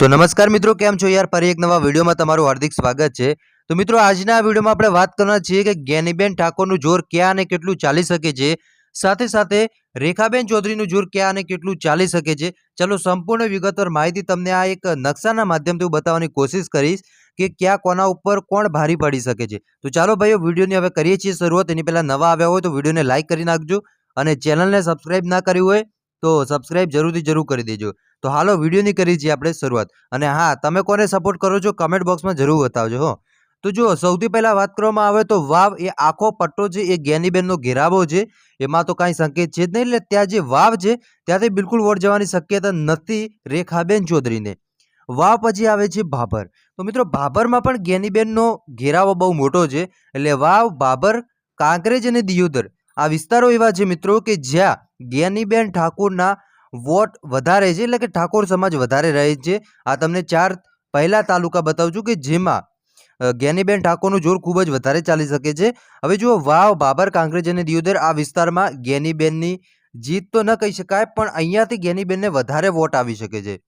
તો નમસ્કાર મિત્રો, કેમ છો યાર? ફરી એક નવા વિડીયોમાં તમારું હાર્દિક સ્વાગત છે. તો મિત્રો, આજના આ વિડીયોમાં આપણે વાત કરવાના છીએ કે જ્ઞાનીબેન ઠાકોરનું જોર ક્યાં અને કેટલું ચાલી શકે છે. સાથે સાથે રેખાબેન ચૌધરીનું જોર ક્યાં અને કેટલું ચાલી શકે છે. ચલો સંપૂર્ણ વિગતવાર માહિતી તમને આ એક નકશાના માધ્યમથી હું બતાવવાની કોશિશ કરીશ કે ક્યાં કોના ઉપર કોણ ભારી પડી શકે છે. તો ચાલો ભાઈઓ, વિડીયોની હવે કરીએ છીએ શરૂઆત. એની પહેલાં નવા આવ્યા હોય તો વિડીયોને લાઇક કરી નાખજો અને ચેનલને સબસ્ક્રાઇબ ના કરી હોય તો સબસ્ક્રાઇબ જરૂરથી જરૂર કરી દેજો. તો હાલો, વિડીયોની કરી છીએ આપણે શરૂઆત. અને હા, તમે કોને સપોર્ટ કરો છો કમેન્ટ બોક્સમાં જરૂર બતાવજો, હો. તો જો સૌથી પહેલાં વાત કરવામાં આવે તો વાવ એ આખો પટ્ટો છે, એ જ્ઞાનીબેનનો ઘેરાવો છે. એમાં તો કાંઈ સંકેત છે જ નહીં, એટલે ત્યાં જે વાવ છે, ત્યાંથી બિલકુલ વોટ જવાની શક્યતા નથી રેખાબેન ચૌધરીને. વાવ પછી આવે છે ભાભર તો મિત્રો ભાભરમાં પણ જ્ઞાનીબેનનો ઘેરાવો બહુ મોટો છે. એટલે વાવ ભાભર કાંકરેજ અને દિયોદર. આ વિસ્તારો એવા છે મિત્રો કે જ્યાં જ્ઞાનીબેન ઠાકોરના વોટ વધારે છે, એટલે કે ઠાકોર સમાજ વધારે રહે છે. આ તમને ચાર પહેલા તાલુકા બતાવું છું કે જેમાં જ્ઞાનીબેન ઠાકોરનું જોર ખૂબ જ વધારે ચાલી શકે છે. હવે જુઓ, વાવ, બાબર, કાંકરેજ અને દિયોદર આ વિસ્તારમાં જ્ઞાનીબેનની જીત તો ન કહી શકાય, પણ અહીંયાથી જ્ઞાનીબેનને વધારે વોટ આવી શકે છે.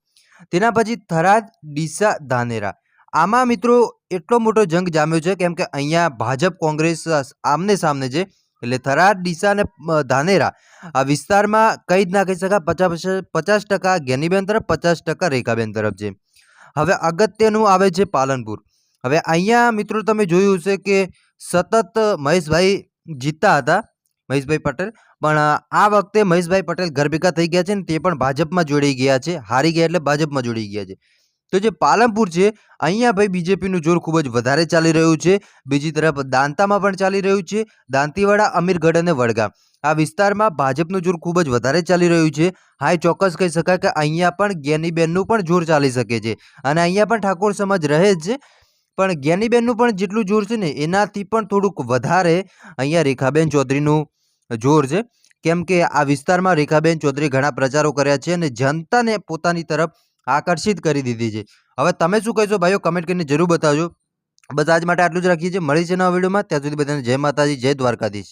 તેના પછી થરાદ, ડીસા, ધાનેરા. આમાં મિત્રો એટલો મોટો જંગ જામ્યો છે, કેમ કે અહીંયા ભાજપ, કોંગ્રેસ આમને સામને છે. એટલે થરાદ, ડીસા અને ધાનેરા. આ વિસ્તારમાં કંઈ જ ના કહી શકાય. પચાસ પચાસ ટકા જ્ઞાનીબેન તરફ, પચાસ ટકા રેખાબેન તરફ છે હવે અગત્યનું આવે છે પાલનપુર. હવે અહીંયા મિત્રો તમે જોયું હશે કે સતત મહેશભાઈ જીતતા હતા, મહેશભાઈ પટેલ. પણ આ વખતે મહેશભાઈ પટેલ ઘર થઈ ગયા છે ને તે પણ ભાજપમાં જોડાઈ ગયા છે. હારી ગયા એટલે ભાજપમાં જોડાઈ ગયા છે. તો જે પાલનપુર છે, અહીંયા ભાઈ બીજેપીનું જોર ખૂબ જ વધારે ચાલી રહ્યું છે. બીજી તરફ દાંતામાં પણ ચાલી રહ્યું છે. દાંતીવાડા, અમીરગઢ અને વડગામ. આ વિસ્તારમાં ભાજપનું જોર ખૂબ જ વધારે ચાલી રહ્યું છે. હા ચોક્કસ કહી શકાય કે અહીંયા પણ જ્ઞાનીબેનનું પણ જોર ચાલી શકે છે. અને અહીંયા પણ ઠાકોર સમાજ રહે જ છે. પણ જ્ઞાનીબેનનું પણ જેટલું જોર છે ને, એનાથી પણ થોડુંક વધારે અહીંયા રેખાબેન ચૌધરીનું જોર છે. કેમ કે આ વિસ્તારમાં રેખાબેન ચૌધરી ઘણા પ્રચારો કર્યા છે અને જનતાને પોતાની તરફ આકર્ષિત કરી દીધી છે. હવે તમે શું કહેશો? ભાઈઓ કમેન્ટ કરીને જરૂર બતાવજો. બસ આજ માટે આટલું જ રાખીએ છીએ. મળી છે નવા વિડીયોમાં. ત્યાં સુધી બધાને જય માતાજી, જય દ્વારકાધીશ.